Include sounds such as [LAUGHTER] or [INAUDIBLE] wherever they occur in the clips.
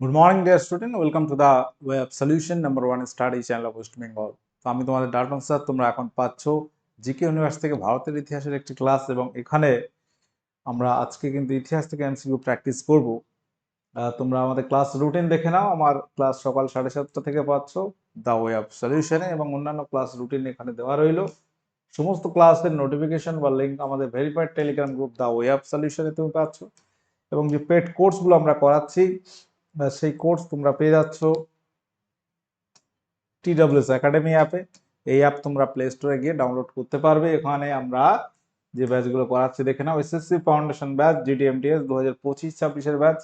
Good morning dear student welcome to the web solution number one study channel of West Bengal তো আমি তোমাদের Dalton sir, তোমরা এখন পাচ্ছ জিকে ইউনিভার্স থেকে ভারতের ইতিহাসের একটি ক্লাস এবং এখানে আমরা আজকে কিন্তু ইতিহাস থেকে এমসিকিউ প্র্যাকটিস করব। তোমরা আমাদের ক্লাস রুটিন দেখে নাও। আমার ক্লাস সকাল সাড়ে সাতটা থেকে পাচ্ছ দ্য ওয়েব সলিউশনে এবং অন্যান্য ক্লাস রুটিন এখানে দেওয়া রইল। সমস্ত ক্লাসের নোটিফিকেশন বা লিঙ্ক আমাদের verified Telegram group the web সলিউশনে তুমি পাচ্ছ। এবং যে পেড কোর্সগুলো আমরা করাচ্ছি সেই কোর্স তোমরা পেয়ে যাচ্ছ টিডব্লিউএস একাডেমি অ্যাপে। এই অ্যাপ তোমরা প্লে স্টোরে গিয়ে ডাউনলোড করতে পারবে। এখানে আমরা যে ব্যাচগুলো করাচ্ছি, দেখে নাও এসএসসি ফাউন্ডেশন ব্যাচ জিডিএমটিএস দু হাজার পঁচিশ, ছাব্বিশের ব্যাচ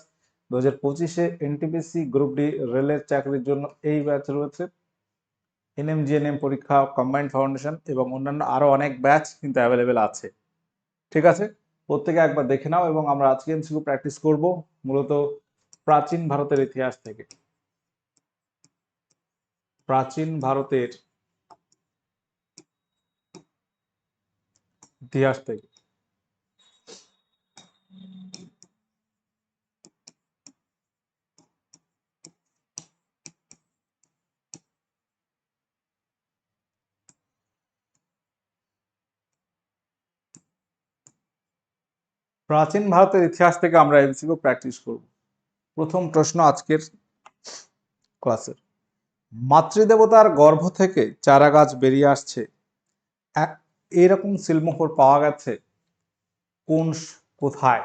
দু হাজার পঁচিশে এনটিপিসি গ্রুপ ডি রেলের চাকরির জন্য এই ব্যাচ রয়েছে। এনএম জিএনএম পরীক্ষা কম্বাইন্ড ফাউন্ডেশন এবং অন্যান্য আরও অনেক ব্যাচ কিন্তু অ্যাভেলেবেল আছে। ঠিক আছে? প্রত্যেকে একবার দেখে নাও এবং আমরা আজকে এমসিকিউ প্র্যাকটিস করব। মূলত প্রাচীন ভারতের ইতিহাস থেকে। প্রাচীন ভারতের ইতিহাস থেকে। প্রাচীন ভারতের ইতিহাস থেকে আমরা এমসিকিউ প্র্যাকটিস করব। প্রথম প্রশ্ন আজকের ক্লাসের। মাতৃদেবতার গর্ভ থেকে চারা গাছ বেরিয়ে আসছে। এরকম সিলমোহর পাওয়া গেছে কোন কোথায়?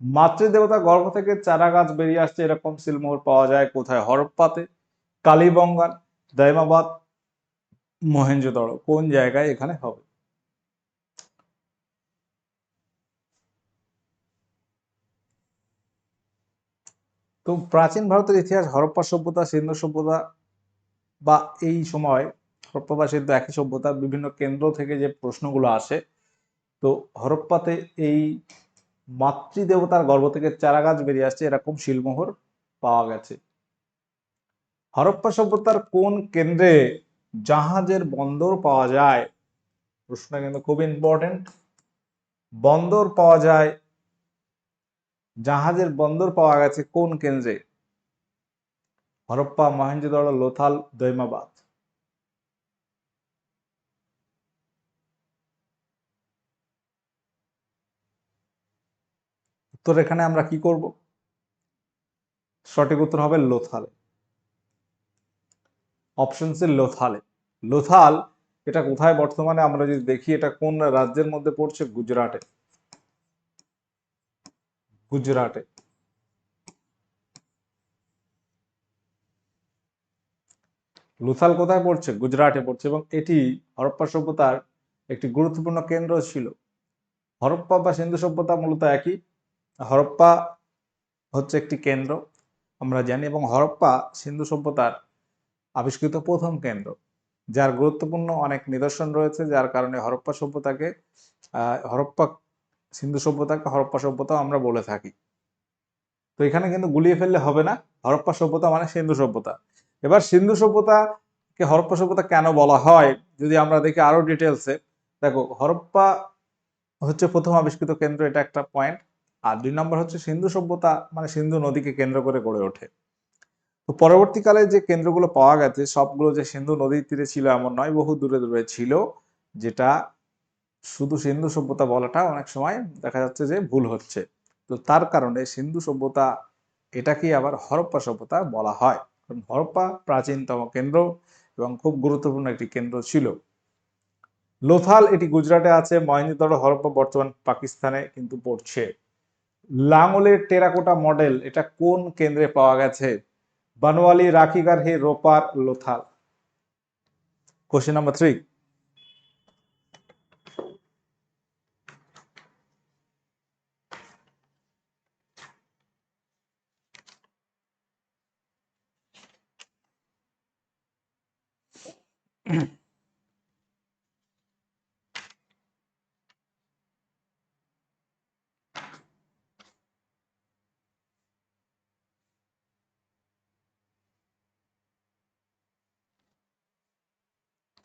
মাতৃদেবতার গর্ভ থেকে চারা গাছ বেরিয়ে আসছে এরকম সিলমোহর পাওয়া যায় কোথায়? হরপ্পাতে, কালীবঙ্গান, দাইমাবাদ, মহেঞ্জোদড়ো। কোন জায়গায় এখানে হবে? তো প্রাচীন ভারতের ইতিহাস, হরপ্পা সভ্যতা, সিন্ধু সভ্যতা বা এই সময় হরপ্পা বা সিন্ধু একই সভ্যতা, বিভিন্ন কেন্দ্র থেকে যে প্রশ্নগুলো আসে, তো হরপ্পাতে এই মাতৃদেবতার গর্ভ থেকে চারা গাছ বেরিয়ে আসছে, এরকম শিলমোহর পাওয়া গেছে। হরপ্পা সভ্যতার কোন কেন্দ্রে জাহাজের বন্দর পাওয়া যায়? প্রশ্নটা কিন্তু খুব ইম্পর্টেন্ট বন্দর পাওয়া যায় জাহাজের বন্দর পাওয়া গেছে কোন কেন্দ্রে? হরপ্পা মহেঞ্জোদড়ো লোথাল, দৈমাবাদ। উত্তর এখানে আমরা কি করব? সঠিক উত্তর হবে লোথালে। অপশন সি লোথালে। লোথাল, এটা কোথায় বর্তমানে? আমরা যদি দেখি, এটা কোন রাজ্যের মধ্যে পড়ছে? গুজরাটে। গুজরাটে লুথাল কোথায় পড়ছে গুজরাটে পড়ছে, এবং এটি হরপ্পা সভ্যতার একটি গুরুত্বপূর্ণ কেন্দ্র ছিল। হরপ্পা বা সিন্ধু সভ্যতা মূলত একই। হরপ্পা হচ্ছে একটি কেন্দ্র, আমরা জানি, এবং হরপ্পা সিন্ধু সভ্যতার আবিষ্কৃত প্রথম কেন্দ্র, যার গুরুত্বপূর্ণ অনেক নিদর্শন রয়েছে, যার কারণে হরপ্পা সভ্যতাকে হরপ্পা সিন্ধু সভ্যতাকে হরপ্পা সভ্যতা আমরা বলে থাকি। তো এখানে কিন্তু গুলিয়ে ফেললে হবে না। হরপ্পা সভ্যতা মানে সিন্ধু সভ্যতা। এবার সিন্ধু সভ্যতাকে হরপ্পা সভ্যতা কেন বলা হয়, যদি আমরা দেখি আরও ডিটেলসে দেখো, হরপ্পা হচ্ছে প্রথম আবিষ্কৃত কেন্দ্র, এটা একটা পয়েন্ট আর দুই নম্বর হচ্ছে সিন্ধু সভ্যতা মানে সিন্ধু নদীকে কেন্দ্র করে গড়ে ওঠে। তো পরবর্তীকালে যে কেন্দ্রগুলো পাওয়া গেছে, সবগুলো যে সিন্ধু নদীর তীরে ছিল এমন নয়, বহু দূরে দূরে ছিল, যেটা শুধু সিন্ধু সভ্যতা বলাটা অনেক সময় দেখা যাচ্ছে যে ভুল হচ্ছে। তো তার কারণে সিন্ধু সভ্যতা, এটাকেই আবার হরপ্পা সভ্যতা বলা হয়। কারণ হরপ্পা প্রাচীনতম কেন্দ্র এবং খুব গুরুত্বপূর্ণ একটি কেন্দ্র ছিল। লোথাল, এটি গুজরাটে আছে মহেঞ্জোদড়ো হরপ্পা বর্তমান পাকিস্তানে কিন্তু পড়ছে। লাঙ্গলের টেরাকোটা মডেল, এটা কোন কেন্দ্রে পাওয়া গেছে? Banawali Rakhigarhi Ropar, Lothal. Question number three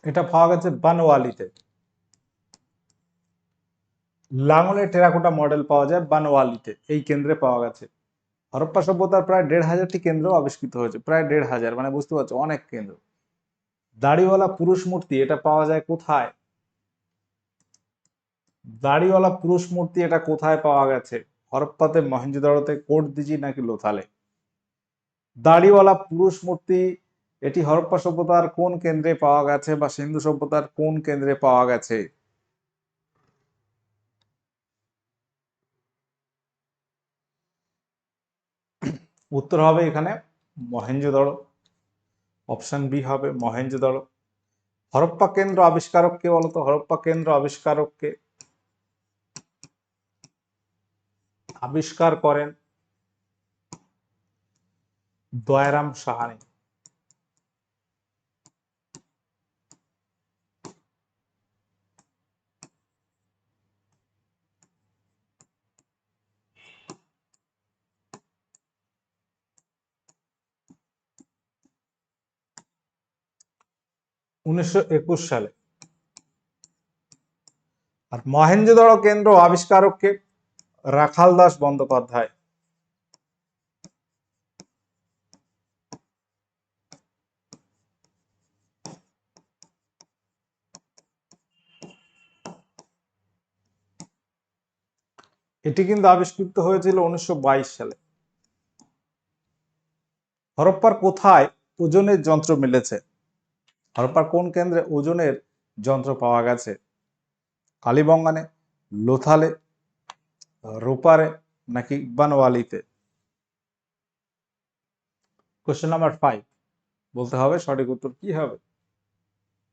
এটা পাওয়া গেছে বানোয়ালিতে লাঙ্গলের টেরাকোটা মডেল পাওয়া যায় বানোয়ালিতে এই কেন্দ্রে পাওয়া গেছে। হরপ্পা সভ্যতার প্রায় দেড় হাজারটি কেন্দ্র আবিষ্কৃত হয়েছে, প্রায় দেড় হাজার মানে বুঝতে পারছ, অনেক কেন্দ্র। দাড়িওয়ালা পুরুষ মূর্তি, এটা পাওয়া যায় কোথায়? দাড়িওয়ালা পুরুষ মূর্তি এটা কোথায় পাওয়া গেছে? হরপ্পাতে মহেঞ্জোদারোতে কোট দিজি নাকি লোথালে? দাড়িওয়ালা পুরুষ মূর্তি এটি হরপ্পা সভ্যতার কোন কেন্দ্রে পাওয়া গেছে বা সিন্ধু সভ্যতার কোন কেন্দ্রে পাওয়া গেছে? উত্তর হবে এখানে মহেঞ্জোদড়ো অপশন বি হবে মহেঞ্জোদড়ো হরপ্পা কেন্দ্র আবিষ্কারক কে বলতো হরপ্পা কেন্দ্র আবিষ্কারক কে আবিষ্কার করেন দয়ারাম সাহানি। উনিশশো একুশ সালে। আর মহেঞ্জোদড়ো কেন্দ্র আবিষ্কারককে রাখাল দাস বন্দ্যোপাধ্যায়। এটি কিন্তু আবিষ্কৃত হয়েছিল উনিশশো বাইশ সালে। হরপ্পার কোথায়? ওজনের যন্ত্র মিলেছে। হরপ্পার কোন কেন্দ্রে ওজনের যন্ত্র পাওয়া গেছে? কালীবঙ্গানে, লোথালে, রোপারে নাকি বানওয়ালিতে কোশ্চেন নাম্বার ফাইভ বলতে হবে সঠিক উত্তর কি হবে?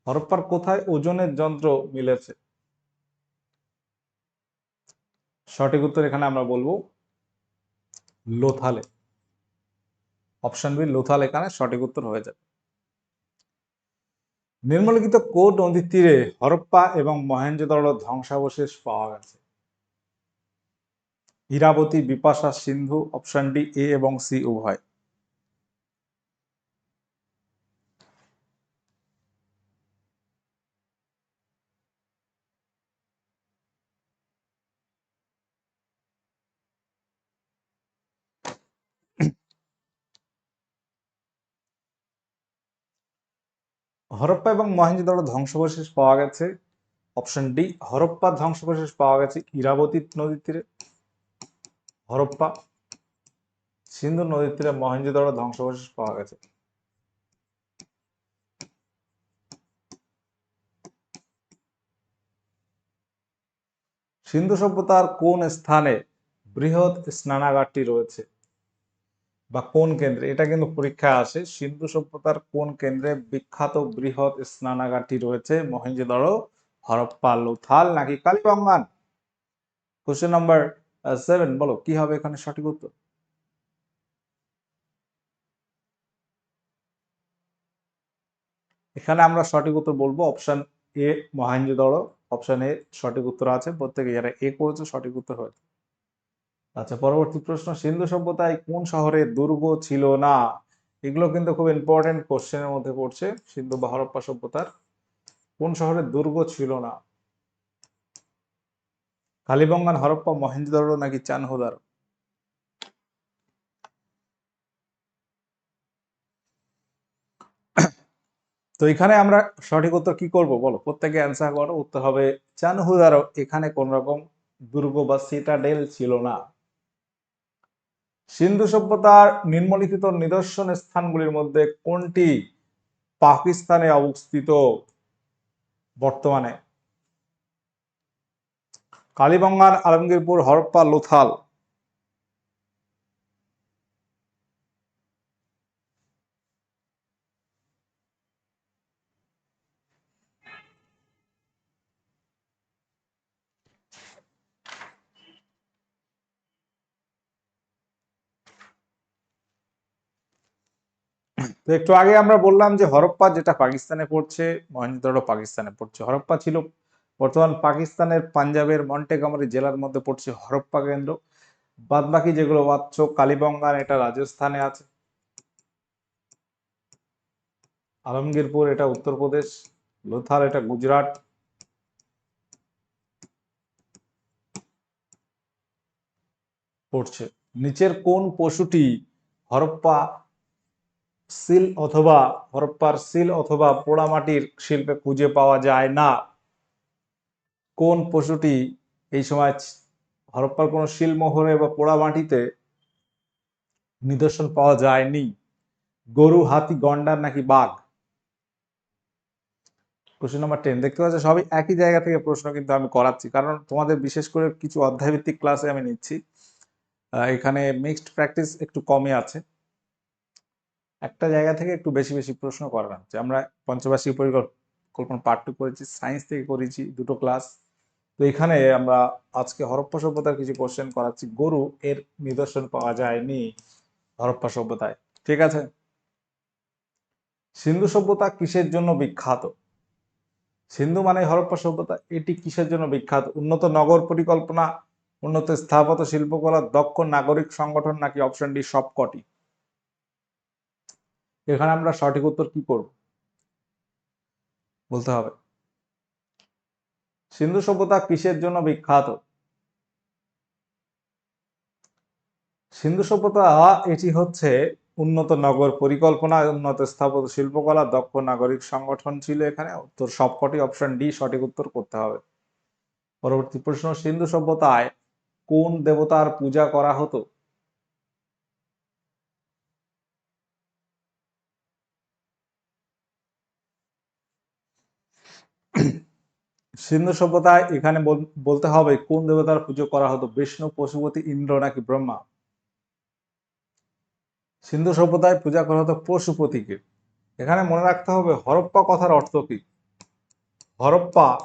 হরপ্পার কোথায় ওজনের যন্ত্র মিলেছে? সঠিক উত্তর এখানে আমরা বলব লোথালে। অপশন বি লোথাল এখানে সঠিক উত্তর হয়ে যাবে। নিম্নলিখিত কোট নদীর তীরে হরপ্পা এবং মহেঞ্জোদড়ো ধ্বংসাবশেষ পাওয়া গেছে। Iravati, Bipasha, Sindhu, option D, A এবং সি উভয়। হরপ্পা এবং মহেঞ্জোদড়ো ধ্বংসাবশেষ পাওয়া গেছে। অপশন ডি হরপ্পা ধ্বংসাবশেষ পাওয়া গেছে ইরাবতী নদীর তীরে হরপ্পা, সিন্ধু নদীর তীরে মহেঞ্জোদড়ো ধ্বংসাবশেষ পাওয়া গেছে। সিন্ধু সভ্যতার কোন স্থানে বৃহৎ স্নানাগারটি রয়েছে? বা কোন কেন্দ্রে? এটা কিন্তু পরীক্ষায় আসে। সিন্ধু সভ্যতার কোন কেন্দ্রে বিখ্যাত বৃহৎ স্নানাগারটি রয়েছে? মহেঞ্জোদড়ো হরপ্পা, লোথাল নাকি কালীবঙ্গান? কোশ্চেন নাম্বার সেভেন বলো, কি হবে এখানে সঠিক উত্তর? এখানে আমরা সঠিক উত্তর বলব option A Mohenjodaro option A সঠিক উত্তর আছে। প্রত্যেকে যারা এ করেছে সঠিক উত্তর হয়েছে আচ্ছা পরবর্তী প্রশ্ন, সিন্ধু সভ্যতায় কোন শহরে দুর্গ ছিল না? এগুলো কিন্তু খুব ইম্পর্টেন্ট কোশ্চেনের মধ্যে পড়ছে, সিন্ধু বা হরপ্পা সভ্যতার। কোন শহরে দুর্গ ছিল না? কালীবঙ্গান, হরপ্পা মহেঞ্জোদারো নাকি চানহুদার? তো এখানে আমরা সঠিক উত্তর কি করব বলো? প্রত্যেকে অ্যান্সার করো, উত্তর হবে চানহুদারো এখানে কোন রকম দুর্গ বা সিটাডেল ছিল না। সিন্ধু সভ্যতার নিম্নলিখিত নিদর্শন স্থানগুলির মধ্যে কোনটি পাকিস্তানে অবস্থিত বর্তমানে? কালীবঙ্গার আলমগীরপুর হরপ্পা লোথাল। তো একটু আগে আমরা বললাম যে হরপ্পা যেটা পাকিস্তানে পড়ছে মহেঞ্জোদড়ো পাকিস্তানে পড়ছে। হরপ্পা ছিল বর্তমান পাকিস্তানের পাঞ্জাবের মন্টেগামারি জেলার মধ্যে পড়ছে হরপ্পা কেন্দ্র। বাদ বাকি যেগুলো পাচ্ছ কালীবঙ্গান এটা রাজস্থানে আছে। আলমগীরপুর এটা উত্তরপ্রদেশ লোথাল এটা গুজরাট। পড়ছে। নিচের কোন পশুটি হরপ্পা সিল অথবা হরপ্পার সিল অথবা পোড়ামাটির শিল্পে খুঁজে পাওয়া যায় না। কোন পশুটি এই সময় হরপ্পার কোনো শিলমোহরে বা পোড়ামাটিতে নিদর্শন পাওয়া যায়নি? গরু, হাতি, গন্ডার নাকি বাঘ? কোশ্চেন নাম্বার টেন দেখতে পাচ্ছ সবই একই জায়গা থেকে প্রশ্ন কিন্তু আমি করাচ্ছি, কারণ তোমাদের বিশেষ করে কিছু অধ্যায়ভিত্তিক ক্লাসে আমি নিচ্ছি। এখানে মিক্সড প্র্যাকটিস একটু কমই আছে। একটা জায়গা থেকে একটু বেশি বেশি প্রশ্ন করানো হচ্ছে আমরা পঞ্চবার্ষিক পরিকল্পনা পার্ট টু করেছি সায়েন্স থেকে করেছি, দুটো ক্লাস তো এখানে আমরা আজকে হরপ্পা সভ্যতার কিছু কোশ্চেন করাচ্ছি। গরু এর নিদর্শন পাওয়া যায়নি হরপ্পা সভ্যতায়। ঠিক আছে? সিন্ধু সভ্যতা কিসের জন্য বিখ্যাত? সিন্ধু মানে হরপ্পা সভ্যতা, এটি কিসের জন্য বিখ্যাত? উন্নত নগর পরিকল্পনা, উন্নত স্থাপত্য, শিল্পকলা, দক্ষ নাগরিক সংগঠন নাকি অপশন ডি সবকটি? এখানে আমরা সঠিক উত্তর কি করব? বলতে হবে। সিন্ধু সভ্যতা কিসের জন্য বিখ্যাত? সিন্ধু সভ্যতা এটি হচ্ছে উন্নত নগর পরিকল্পনা, উন্নত স্থাপত্য, শিল্পকলা, দক্ষ নাগরিক সংগঠন ছিল এখানে। উত্তর সবকটি অপশন ডি সঠিক উত্তর করতে হবে। পরবর্তী প্রশ্ন, সিন্ধু সভ্যতায় কোন দেবতার পূজা করা হতো? [CLEARS THROAT] সিন্ধু সভ্যতায় এখানে বল- বলতে হবে কোন দেবতার পুজো করা হতো? বিষ্ণু, পশুপতি, ইন্দ্র নাকি ব্রহ্মা? সিন্ধু সভ্যতায় পূজা করা হতো পশুপতিকে। এখানে মনে রাখতে হবে হরপ্পা কথার অর্থ কি? হরপ্পা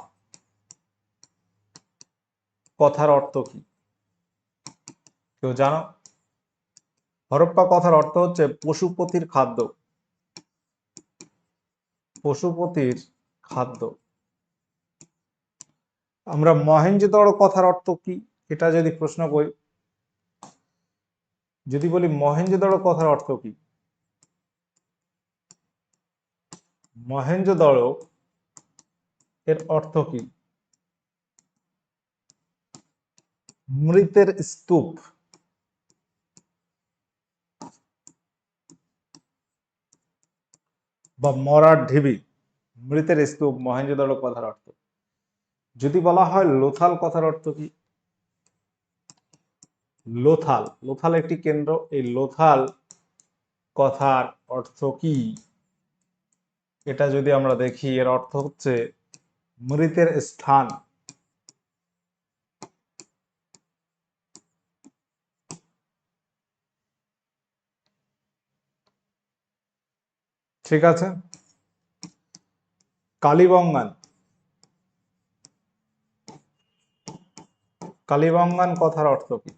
কথার অর্থ কি? কেউ জানো? হরপ্পা কথার অর্থ হচ্ছে পশুপতির খাদ্য। পশুপতির খাদ্য। আমরা মহেঞ্জোদড়ো কথার অর্থ কি? এটা যদি প্রশ্ন করি, যদি বলি মহেঞ্জোদড়ো কথার অর্থ কি? মহেঞ্জোদড়ো এর অর্থ কি? মৃতের স্তূপ। বা মরার ঢিবি। মৃতের স্তূপ মহেঞ্জোদড়ো কথার অর্থ। যদি বলা হয় লোথাল কথার অর্থ কি? লোথাল। লোথাল একটি কেন্দ্র। এই লোথাল কথার অর্থ কি? এটা যদি আমরা দেখি, এর অর্থ হচ্ছে মৃতের স্থান। ঠিক আছে? কালীবঙ্গান। কালীবঙ্গান কথার অর্থ কি?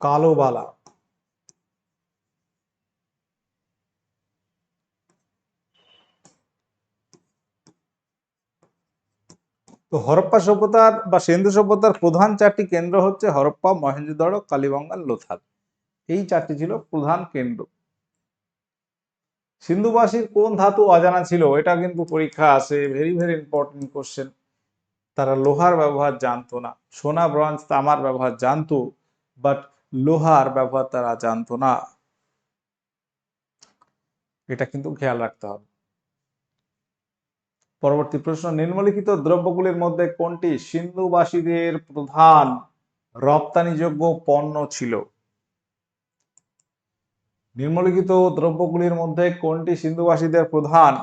কালো বালা তো হরপ্পা সভ্যতার বা সিন্ধু সভ্যতার প্রধান চারটি কেন্দ্র হচ্ছে হরপ্পা মহেঞ্জোদড়ো কালীবঙ্গান, লোথাল। এই চারটি ছিল প্রধান কেন্দ্র। সিন্ধুবাসীর কোন ধাতু অজানা ছিল? এটা কিন্তু পরীক্ষা আছে। ভেরি ভেরি ইম্পর্টেন্ট কোশ্চেন তারা লোহার ব্যবহার জানতো না। সোনা, ব্রঞ্জ, তামার ব্যবহার জানতো বাট লোহার ব্যবহার তারা জানতো না। এটা কিন্তু খেয়াল রাখতে হবে। পরবর্তী প্রশ্ন, নিম্নলিখিত দ্রব্যগুলির মধ্যে কোনটি সিন্ধুবাসীদের প্রধান রপ্তানিযোগ্য পণ্য ছিল? নিম্নলিখিত দ্রব্যগুলির মধ্যে কোনটি সিন্ধুবাসীদের প্রধান?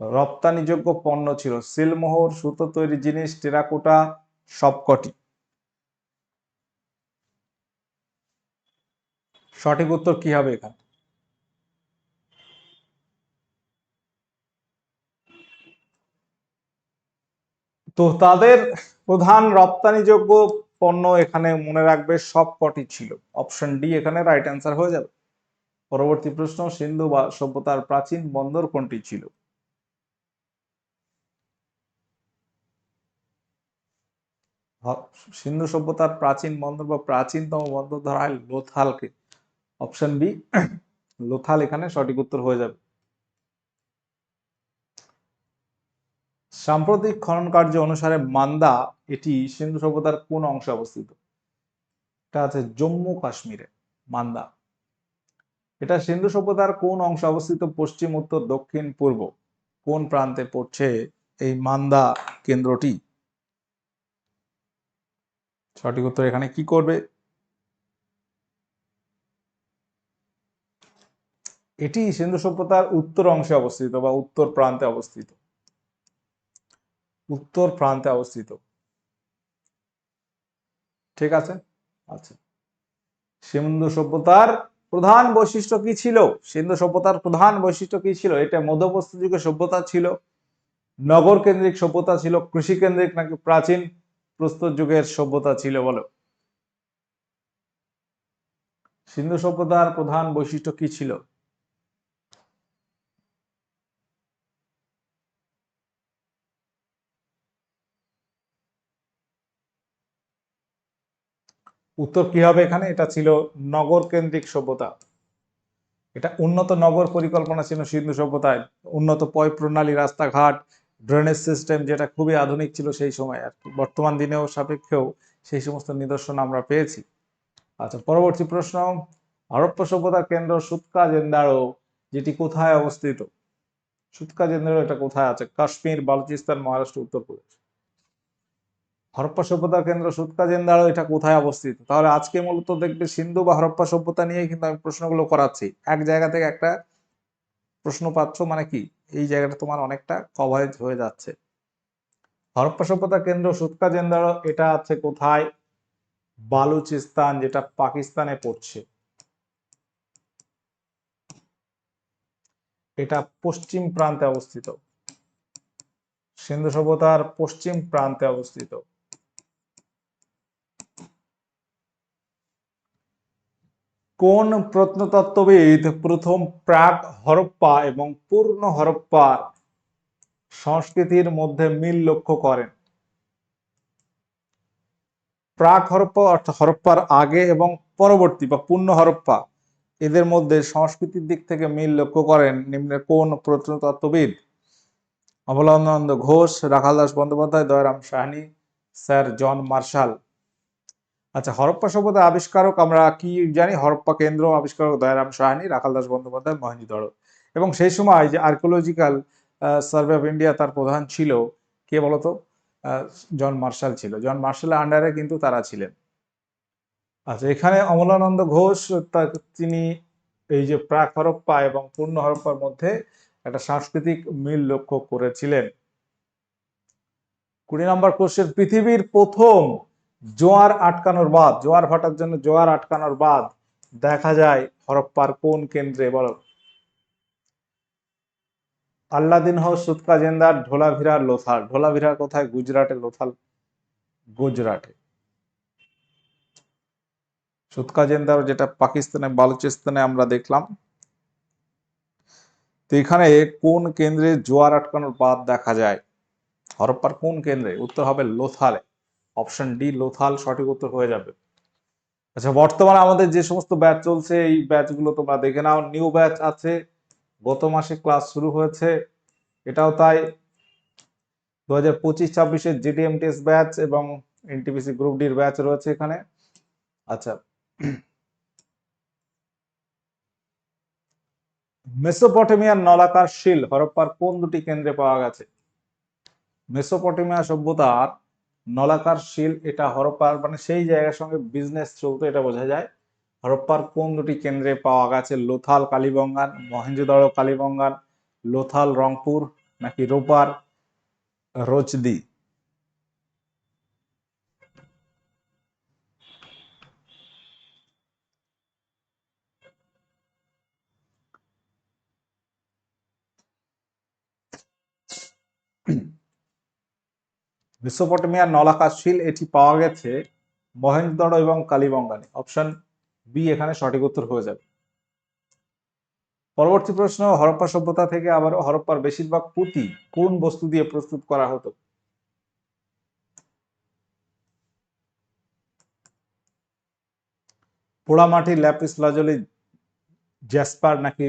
রপ্তানিযোগ্য পণ্য ছিল সিলমোহর, সুতো তৈরি জিনিস, টেরাকোটা, সবকটি। সঠিক উত্তর কি হবে এখানে? তো তাদের প্রধান রপ্তানিযোগ্য পণ্য এখানে মনে রাখবে সবকটি ছিল। অপশন ডি এখানে রাইট অ্যান্সার হয়ে যাবে। পরবর্তী প্রশ্ন, সিন্ধু বা সভ্যতার প্রাচীন বন্দর কোনটি ছিল? সিন্ধু সভ্যতার প্রাচীন বন্দর বা প্রাচীনতম বন্দর ধরা হয় লোথালকে। অপশন বি লোথাল এখানে সঠিক উত্তর হয়ে যাবে। সাম্প্রতিক খনন কার্য অনুসারে মান্দা এটি সিন্ধু সভ্যতার কোন অংশে অবস্থিত? এটা আছে জম্মু কাশ্মীরে, মান্দা। এটা সিন্ধু সভ্যতার কোন অংশে অবস্থিত? পশ্চিম, উত্তর, দক্ষিণ, পূর্ব। কোন প্রান্তে পড়ছে এই মান্দা কেন্দ্রটি? সঠিক উত্তর এখানে কি করবে? এটি সিন্ধু সভ্যতার উত্তর অংশে অবস্থিত বা উত্তর প্রান্তে অবস্থিত। উত্তর প্রান্তে অবস্থিত। ঠিক আছে? আচ্ছা। সিন্ধু সভ্যতার প্রধান বৈশিষ্ট্য কি ছিল? সিন্ধু সভ্যতার প্রধান বৈশিষ্ট্য কি ছিল? এটা মধ্যপ্রস্তর যুগের সভ্যতা ছিল। নগর কেন্দ্রিক সভ্যতা ছিল কৃষি কেন্দ্রিক নাকি প্রাচীন প্রস্তর যুগের সভ্যতা ছিল বলো। সিন্ধু সভ্যতার প্রধান বৈশিষ্ট্য কি ছিল? উত্তর কি হবে এখানে? এটা ছিল নগর কেন্দ্রিক সভ্যতা। এটা উন্নত নগর পরিকল্পনা ছিল সিন্ধু সভ্যতায়। উন্নত পয় প্রণালী, রাস্তাঘাট ড্রেনেজ সিস্টেম যেটা খুবই আধুনিক ছিল সেই সময় আর কি। বর্তমান দিনেও সাপেক্ষেও সেই সমস্ত নিদর্শন আমরা পেয়েছি। আচ্ছা পরবর্তী প্রশ্ন। হরপ্পা সভ্যতার কেন্দ্র সুতকা জেন্দারো যেটি কোথায় অবস্থিত? সুতকা জেন্দারো এটা কোথায় আছে? কাশ্মীর, বালুচিস্তান, মহারাষ্ট্র উত্তরপ্রদেশ হরপ্পা সভ্যতার কেন্দ্র সুতকা জেন্দারো এটা কোথায় অবস্থিত? তাহলে আজকে মূলত দেখবে সিন্ধু বা হরপ্পা সভ্যতা নিয়ে কিন্তু আমি প্রশ্নগুলো করাচ্ছি। এক জায়গা থেকে একটা প্রশ্ন পাচ্ছ মানে কি? এই জায়গাটা তোমার অনেকটা কভারেজ হয়ে যাচ্ছে। হরপ্পা সভ্যতা কেন্দ্র সুতকা জেন্দারো এটা আছে কোথায়? বালুচিস্তান, যেটা পাকিস্তানে পড়ছে। এটা পশ্চিম প্রান্তে অবস্থিত। সিন্ধু সভ্যতার পশ্চিম প্রান্তে অবস্থিত। কোন প্রত্নতত্ত্ববিদ প্রথম প্রাক হরপ্পা এবং পূর্ণ হরপ্পার সংস্কৃতির মধ্যে মিল লক্ষ্য করেন? প্রাক হরপ্পা অর্থাৎ হরপ্পার আগে এবং পরবর্তী বা পূর্ণ হরপ্পা, এদের মধ্যে সংস্কৃতির দিক থেকে মিল লক্ষ্য করেন নিম্নের কোন প্রত্নতত্ত্ববিদ? Abalananda Ghosh, Rakhaldas Bandyopadhyay, Dayaram Sahni, sir John Marshall. আচ্ছা হরপ্পা সভ্যতা আবিষ্কারক আমরা কি জানি? হরপ্পা কেন্দ্র আবিষ্কারক দয়ারাম সাহানি রাখালদাস বন্দ্যোপাধ্যায় মহেঞ্জোদড়ো এবং সেই সময় যে আর্কিওলজিক্যাল সার্ভে অফ ইন্ডিয়া তার প্রধান ছিল, কে বলতো? জন মার্শাল ছিল। জন মার্শালের আন্ডারে কিন্তু তারা ছিলেন। আচ্ছা এখানে অমলানন্দ ঘোষ তিনি এই যে প্রাক হরপ্পা এবং পূর্ণ হরপ্পার মধ্যে একটা সাংস্কৃতিক মিল লক্ষ্য করেছিলেন। কুড়ি নম্বর কোশ্চেন পৃথিবীর প্রথম জোয়ার আটকানোর বাদ, জোয়ার ভাটার জন্য জোয়ার আটকানোর বাদ, দেখা যায় হরপ্পার কোন কেন্দ্রে বলো? আল্লাদিন হোস সুতকা জেন্দার ঢোলাভিরার লোথাল। ঢোলাভিরার কোথায়? গুজরাটে লোথাল। গুজরাটে। সুতকা জেন্দার যেটা পাকিস্তানে, বালুচিস্তানে আমরা দেখলাম। তো এখানে কোন কেন্দ্রে জোয়ার আটকানোর বাদ দেখা যায়? হরপ্পার কোন কেন্দ্রে? উত্তর হবে লোথালে। অপশন ডি লোথাল সঠিক উত্তর হয়ে যাবে। আচ্ছা বর্তমানে আমাদের যে সমস্ত ব্যাচ চলছে, এই ব্যাচগুলো তোমরা দেখে নাও। নিউ ব্যাচ আছে, গত মাসে ক্লাস শুরু হয়েছে। এটাও তাই। দু হাজার পঁচিশ ছাব্বিশের টেস্ট ব্যাচ এবং এনটিপিসি গ্রুপ ডির ব্যাচ রয়েছে এখানে। আচ্ছা মেসোপটেমিয়ার নলাকার শিল, হরপ্পার কোন দুটি কেন্দ্রে পাওয়া গেছে? মেসোপটেমিয়া সভ্যতার নলাকার শিল, এটা হরপ্পার মানে সেই জায়গার সঙ্গে বিজনেস চলতো এটা বোঝা যায়। হরপ্পার কোন দুটি কেন্দ্রে পাওয়া গেছে? লোথাল কালীবঙ্গান মহেন্দ্রদড় কালীবঙ্গান লোথাল, রংপুর, নাকি রোপার, রোচদি? মেসোপটেমিয়ার নলাকার শিল এটি পাওয়া গেছে মহেঞ্জোদাড়ো এবং কালীবঙ্গানে। অপশন বি এখানে সঠিক উত্তর হয়ে যাবে। পরবর্তী প্রশ্ন, হরপ্পা সভ্যতা থেকে আবার হরপ্পার বেশিরভাগ পুঁতি কোন বস্তু দিয়ে প্রস্তুত করা হতো? পোড়ামাটি ল্যাপিস লাজলি, জ্যাসপার নাকি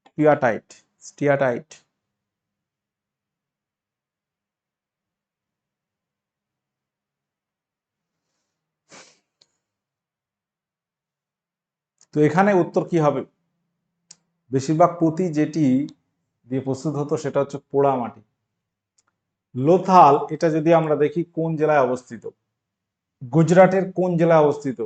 স্টিয়াটাইট? স্টিয়াটাইট। তো এখানে উত্তর কি হবে? বেশিরভাগ পুঁতি যেটি দিয়ে প্রস্তুত হতো সেটা হচ্ছে পোড়া মাটি। লোথাল, এটা যদি আমরা দেখি, কোন জেলায় অবস্থিত? গুজরাটের কোন জেলায় অবস্থিত?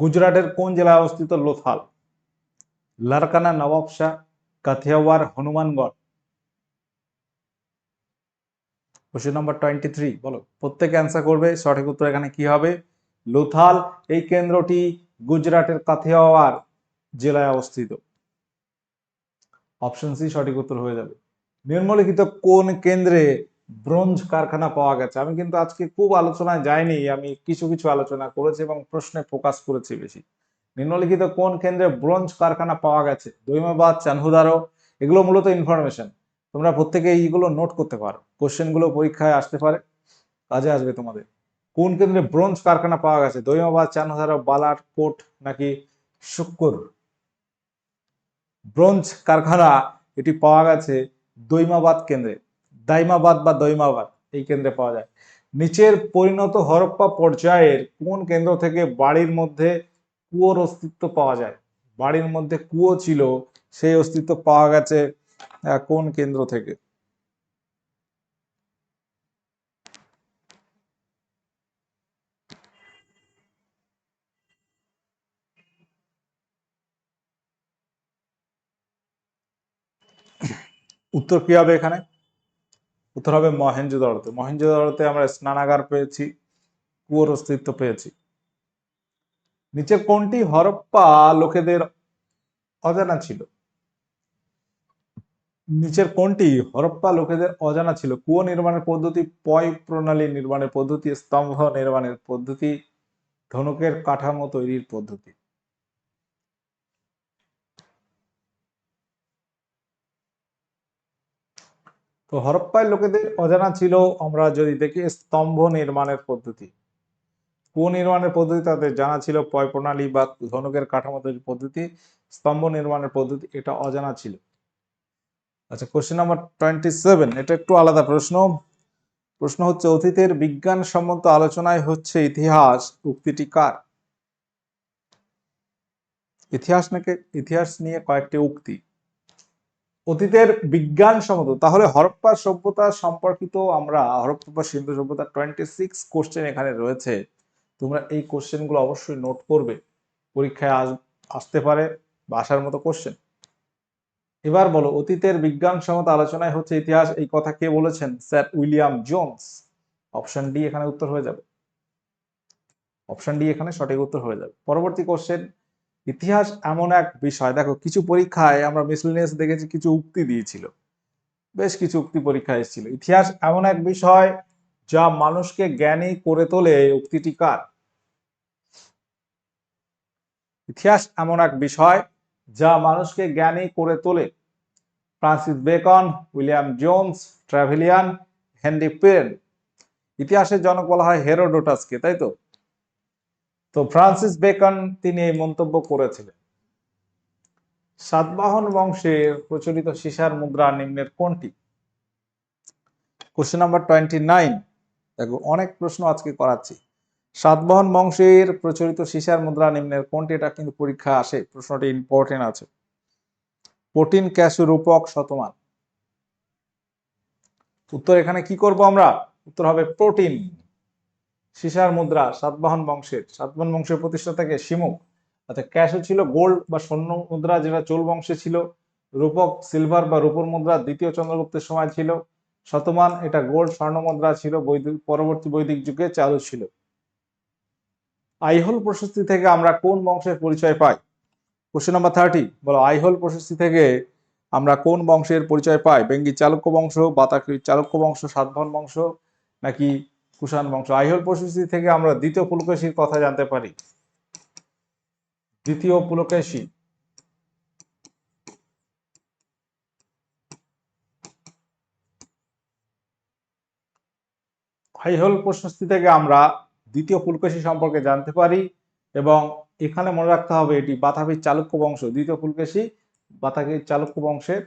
গুজরাটের কোন জেলায় অবস্থিত? Lothal. Larkana, Nawabshah Kathiawar Hanumangarh. Question number twenty three বলো। প্রত্যেকে অ্যান্সার করবে, সঠিক উত্তর এখানে কি হবে? লোথাল, এই কেন্দ্রটি গুজরাটের কাথিয়াওয়ার জেলায় অবস্থিত। অপশন সি সঠিক উত্তর হয়ে যাবে। নিম্নলিখিত কোন কেন্দ্রে ব্রোঞ্জ কারখানা পাওয়া গেছে? আমি কিন্তু আজকে খুব আলোচনায় যাইনি, আমি কিছু কিছু আলোচনা করেছি এবং প্রশ্নে ফোকাস করেছি বেশি। নিম্নলিখিত কোন কেন্দ্রে ব্রোঞ্জ কারখানা পাওয়া গেছে? দৈমাবাদ, চানহুদারো, এগুলো মূলত ইনফরমেশন তোমরা প্রত্যেকে এইগুলো নোট করতে পারো। কোশ্চেনগুলো পরীক্ষায় আসতে পারে, কাজে আসবে তোমাদের। কোন কেন্দ্রে ব্রোঞ্জ কারখানা পাওয়া গেছে? দৈমাবাদ চানহুদারো বালার কোট নাকি শুক্কুর? ব্রোঞ্জ কারখানা এটি পাওয়া গেছে দৈমাবাদ কেন্দ্রে। দাইমাবাদ বা দৈমাবাদ, এই কেন্দ্রে পাওয়া যায়। নিচের পরিণত হরপ্পা পর্যায়ের কোন কেন্দ্র থেকে বাড়ির মধ্যে কুয়োর অস্তিত্ব পাওয়া যায়? বাড়ির মধ্যে কুয়ো ছিল, সেই অস্তিত্ব পাওয়া গেছে কোন কেন্দ্র থেকে? উত্তর কি হবে এখানে? উত্তর হবে মহেঞ্জোদারোতে মহেঞ্জোদারোতে আমরা স্নানাগার পেয়েছি, কুয়োর অস্তিত্ব পেয়েছি। নিচে কোনটি হরপ্পা লোকেদের অজানা ছিল? নিচের কোনটি হরপ্পা লোকেদের অজানা ছিল। কুয়ো নির্মাণের পদ্ধতি, পয় প্রণালী নির্মাণের পদ্ধতি, স্তম্ভ নির্মাণের পদ্ধতি, ধনুকের কাঠামো তৈরির পদ্ধতি। তো হরপ্পায় লোকেদের অজানা ছিল, আমরা যদি দেখি স্তম্ভ নির্মাণের পদ্ধতি। কুয়ো নির্মাণের পদ্ধতি তাদের জানা ছিল, পয় প্রণালী বা ধনুকের কাঠামো তৈরির পদ্ধতি, স্তম্ভ নির্মাণের পদ্ধতি, এটা অজানা ছিল। আচ্ছা কোশ্চেন নাম্বার টোয়েন্টি সেভেন এটা একটু আলাদা প্রশ্ন। প্রশ্ন হচ্ছে, অতীতের বিজ্ঞান বিজ্ঞানসম্মত আলোচনায় হচ্ছে ইতিহাস, উক্তিটি কার? ইতিহাস নাকি, ইতিহাস নিয়ে কয়েকটি উক্তি। অতীতের বিজ্ঞানসম্মত, তাহলে হরপ্পা সভ্যতা সম্পর্কিত আমরা, হরপ্পা সিন্ধু সভ্যতা টোয়েন্টি সিক্স কোশ্চেন এখানে রয়েছে। তোমরা এই কোশ্চেনগুলো অবশ্যই নোট করবে। পরীক্ষায় আস, আসতে পারে, বা আসার মতো কোশ্চেন এবার বলো, অতীতের বিজ্ঞানসম্মত আলোচনায় হচ্ছে ইতিহাস, এই কথা কে বলেছেন? Sir William Jones. Option D এখানে উত্তর হয়ে যাবে। অপশন ডি এখানে সঠিক উত্তর হয়ে যাবে। পরবর্তী কোশ্চেন ইতিহাস এমন এক বিষয়। দেখো, কিছু পরীক্ষায় আমরা মিসলিনিয়াস দেখেছি, কিছু উক্তি দিয়েছিল। বেশ কিছু উক্তি পরীক্ষা এসেছিল। ইতিহাস এমন এক বিষয় যা মানুষকে জ্ঞানী করে তোলে উক্তিটি কার? ইতিহাস এমন এক বিষয় যা মানুষকে জ্ঞানী করে তোলে। Francis Bacon, William Jones Trevelyan, Henry Payne ইতিহাসের জনক বলা হয় হেরোডোটাসকে, তাই তো? তো ফ্রান্সিস বেকন তিনি এই মন্তব্য করেছিলেন। সাতবাহন বংশের প্রচলিত সীসার মুদ্রা নিম্নের কোনটি? কোশ্চেন নাম্বার টোয়েন্টি নাইন দেখো, অনেক প্রশ্ন আজকে করাচ্ছি। সাতবাহন বংশের প্রচলিত সিসার মুদ্রা নিম্নের কোনটি? এটা কিন্তু পরীক্ষা আসে, প্রশ্নটি ইম্পর্টেন্ট আছে। প্রোটিন ক্যাশু রূপক, শতমান। উত্তর এখানে কি করব আমরা? উত্তর হবে প্রোটিন। সিসার মুদ্রা সাতবাহন বংশের। সাতবাহন বংশের প্রতিষ্ঠাতাকে শিমুক। আচ্ছা ক্যাশও ছিল গোল্ড বা স্বর্ণ মুদ্রা, যেটা চোল বংশে ছিল। রূপক, সিলভার বা রূপর মুদ্রা দ্বিতীয় চন্দ্রগুপ্তের সময় ছিল। শতমান, এটা গোল্ড, স্বর্ণ মুদ্রা ছিল। বৈদিক, পরবর্তী বৈদিক যুগে চালু ছিল। আইহোল প্রশস্তি থেকে আমরা কোন বংশের পরিচয় পাই? কোশ্চেন নাম্বার থার্টি বলো, আইহোল প্রশস্তি থেকে আমরা কোন বংশের পরিচয় পাই? বেঙ্গি চালুক্য বংশ বাতাকি চালুক্য বংশ সাতবাহন বংশ, নাকি কুষাণ বংশ? আইহোল প্রশস্তি থেকে আমরা দ্বিতীয় পুলকেশীর কথা জানতে পারি। দ্বিতীয় পুলকেশী। আইহোল প্রশস্তি থেকে আমরা দ্বিতীয় পুলকেশী সম্পর্কে জানতে পারি এবং এখানে মনে রাখতে হবে এটি বাতাবির চালুক্য বংশ। দ্বিতীয় পুলকেশী বাতাবির চালুক্য বংশের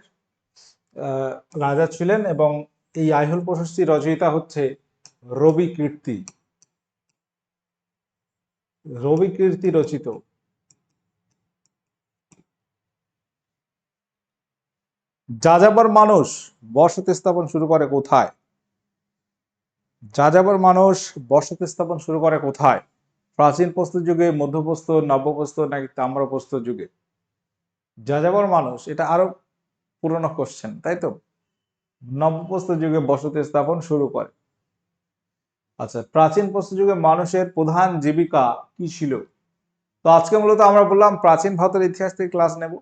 রাজা ছিলেন এবং এই আইহোল প্রশস্তি রচয়িতা হচ্ছে রবি কীর্তি। রবি কীর্তি রচিত। যাযাবর মানুষ বসতি স্থাপন শুরু করে কোথায়? যাযাবর মানুষ বসতি স্থাপন শুরু করে কোথায়? প্রাচীন প্রস্তর যুগে, মধ্যপ্রস্তর নব্যপ্রস্তর নাকি তাম্রপ্রস্তর যুগে? যাযাবর মানুষ, এটা আরও পুরনো কোশ্চেন তাই তো? নব্যপ্রস্তর যুগে বসতি স্থাপন শুরু করে। আচ্ছা প্রাচীন প্রস্তর যুগে মানুষের প্রধান জীবিকা কি ছিল? তো আজকে মূলত আমরা বললাম প্রাচীন ভারতের ইতিহাস থেকে ক্লাস নেব।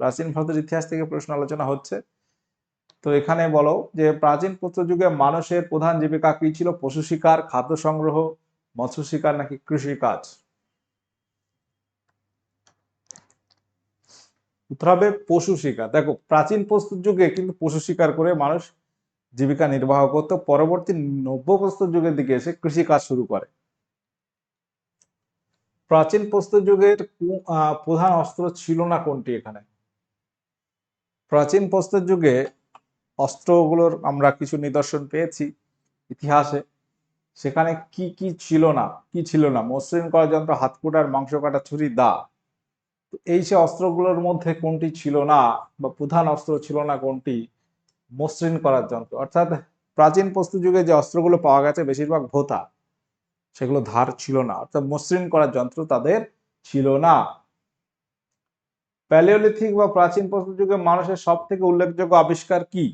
প্রাচীন ভারতের ইতিহাস থেকে প্রশ্ন আলোচনা হচ্ছে তো এখানে বলো যে প্রাচীন প্রস্তর যুগে মানুষের প্রধান জীবিকা কি ছিল? পশু শিকার, খাদ্য সংগ্রহ, মৎস্য শিকার নাকি কৃষি কাজ? হবে পশু শিকার। দেখো, প্রাচীন প্রস্তুত যুগে কিন্তু পশু শিকার করে মানুষ জীবিকা নির্বাহ করত। পরবর্তী নব্য প্রস্তুত যুগের দিকে এসে কৃষি কাজ শুরু করে। প্রাচীন প্রস্তুত যুগের প্রধান অস্ত্র ছিল না কোনটি এখানে? প্রাচীন প্রস্তুত যুগে অস্ত্রগুলোর আমরা কিছু নিদর্শন পেয়েছি ইতিহাসে। সেখানে কি কি ছিল না, কি ছিল না? মসৃণ করার যন্ত্র হাত কুটার মাংস কাটা ছুরি, দা। এই সে অস্ত্রগুলোর মধ্যে কোনটি ছিল না বা প্রধান অস্ত্র ছিল না কোনটি? মসৃণ করার যন্ত্র অর্থাৎ প্রাচীন যুগে যে অস্ত্রগুলো পাওয়া গেছে বেশিরভাগ ভোতা, সেগুলো ধার ছিল না। অর্থাৎ মসৃণ করার যন্ত্র তাদের ছিল না। প্যালিওলিথিক বা প্রাচীন যুগে মানুষের সব থেকে উল্লেখযোগ্য আবিষ্কার কি?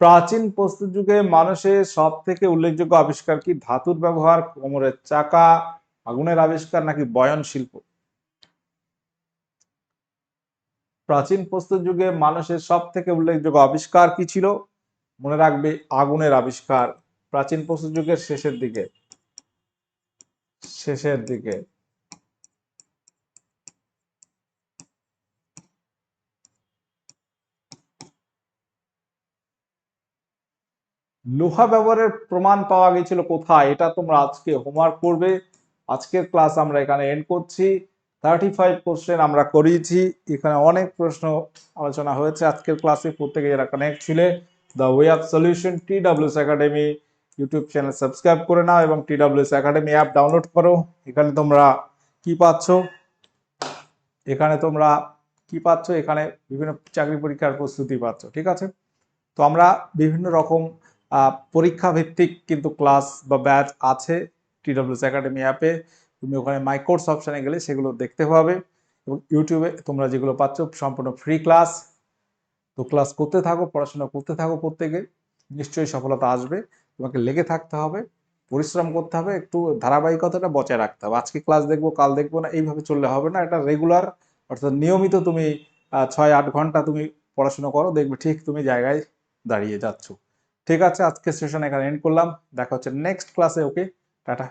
প্রাচীন প্রস্তুত যুগে মানুষের সব থেকে উল্লেখযোগ্য আবিষ্কার কি? ধাতুর ব্যবহার, কোমরের চাকা, আগুনের আবিষ্কার নাকি বয়ন শিল্প? প্রাচীন প্রস্তুত যুগে মানুষের সব থেকে উল্লেখযোগ্য আবিষ্কার কি ছিল? মনে রাখবে আগুনের আবিষ্কার। প্রাচীন প্রস্তুত যুগের শেষের দিকে। শেষের দিকে। লোহা ব্যবহারের প্রমাণ পাওয়া গেছিল কোথায়? এটা তোমরা আজকে হোমওয়ার্ক করবে। আজকের ক্লাস আমরা এখানে এন্ড করছি। থার্টি ফাইভ কোশ্চেন আমরা করিয়েছি। এখানে অনেক প্রশ্ন আলোচনা হয়েছে। আজকের ক্লাসে প্রত্যেকে যারা কানেক্ট ছিলে the way of solution T WS academy YouTube channel subscribe করে নাও এবং T WS academy app download করো। এখানে তোমরা কি পাচ্ছ? এখানে তোমরা কি পাচ্ছ? এখানে বিভিন্ন চাকরি পরীক্ষার প্রস্তুতি পাচ্ছ। ঠিক আছে? তো আমরা বিভিন্ন রকম পরীক্ষা ভিত্তিক কিন্তু ক্লাস বা ব্যাচ আছে টিডব্লিউএস একাডেমি অ্যাপে। তুমি ওখানে মাই কোর্স অপশানে গেলে সেগুলো দেখতে পাবে এবং ইউটিউবে তোমরা যেগুলো পাচ্ছ সম্পূর্ণ ফ্রি ক্লাস তো ক্লাস করতে থাকো, পড়াশোনা করতে থাকো প্রত্যেকে, নিশ্চয়ই সফলতা আসবে। তোমাকে লেগে থাকতে হবে, পরিশ্রম করতে হবে, একটু ধারাবাহিকতাটা বজায় রাখতে হবে। আজকে ক্লাস দেখব, কাল দেখব না, এইভাবে চললে হবে না। এটা রেগুলার অর্থাৎ নিয়মিত তুমি ছয় আট ঘণ্টা তুমি পড়াশোনা করো, দেখবে ঠিক তুমি জায়গায় দাঁড়িয়ে যাচ্ছ। ঠিক আছে আজকে সেশন এখানে এন্ড করলাম। দেখা হচ্ছে নেক্সট ক্লাসে ওকে টাটা।